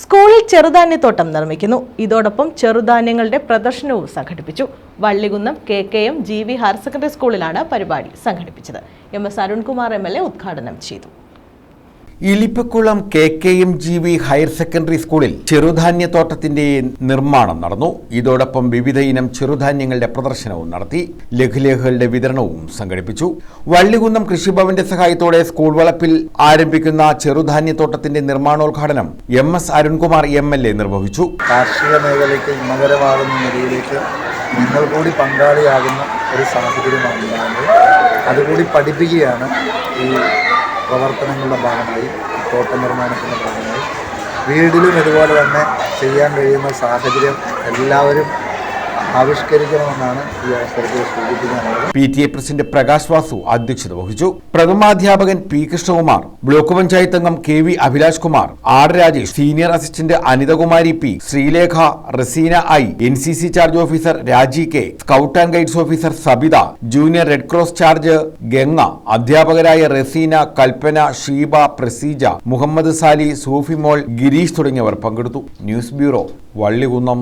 സ്കൂളിൽ ചെറുധാന്യത്തോട്ടം നിർമ്മിക്കുന്നു. ഇതോടൊപ്പം ചെറുധാന്യങ്ങളുടെ പ്രദർശനവും സംഘടിപ്പിച്ചു. Vallikunnam K K M G V higher secondary സ്കൂളിലാണ് പരിപാടി സംഘടിപ്പിച്ചത്. M S Arunkumar M L A ഉദ്ഘാടനം ചെയ്തു. Ilippakkulam K K M G V higher secondary സ്കൂളിൽ ചെറുധാന്യത്തോട്ടത്തിന്റെ നിർമ്മാണം നടന്നു. ഇതോടൊപ്പം വിവിധ ഇനം ചെറുധാന്യങ്ങളുടെ പ്രദർശനവും നടത്തി. ലഘുലേഖകളുടെ വിതരണവും സംഘടിപ്പിച്ചു. വള്ളികുന്നം കൃഷിഭവന്റെ സഹായത്തോടെ സ്കൂൾ വളപ്പിൽ ആരംഭിക്കുന്ന ചെറുധാന്യത്തോട്ടത്തിന്റെ നിർമ്മാണോദ്ഘാടനം M S Arunkumar M L A നിർവഹിച്ചു. കാർഷിക മേഖലയ്ക്ക് ഗുണകരമാകുന്ന നിലയിലേക്ക് നിങ്ങൾ കൂടി പങ്കാളിയാകുന്ന ഒരു സാഹചര്യമാണ് അതുകൂടി പഠിപ്പിക്കുകയാണ് ഈ പ്രവർത്തനങ്ങളുടെ ഭാഗമായി തോട്ട നിർമ്മാണത്തിന്റെ ഭാഗമായി. വീടിലും ഇതുപോലെ തന്നെ ചെയ്യാൻ കഴിയുന്ന സാഹചര്യം എല്ലാവരും ആവിഷ്കരിക്കണമെന്നാണ് ഈ അവസരത്തിൽ സൂചിപ്പിക്കാനുള്ളത്. P T A president Prakash Vasu അധ്യക്ഷത വഹിച്ചു. പ്രഥമാധ്യാപകൻ പി കൃഷ്ണകുമാർ ബ്ലോക്ക് പഞ്ചായത്ത് അംഗം K V Abhilash Kumar R Rajesh senior assistant Anithakumari P Sreelekha Raseena I N C C charge officer Raji K scout and guides officer Sabitha junior red cross charge Ganga അധ്യാപകരായ റസീന കൽപ്പന ഷീബ പ്രസീജ മുഹമ്മദ് സാലി സൂഫിമോൾ ഗിരീഷ് തുടങ്ങിയവർ പങ്കെടുത്തു. News bureau Vallikunnam.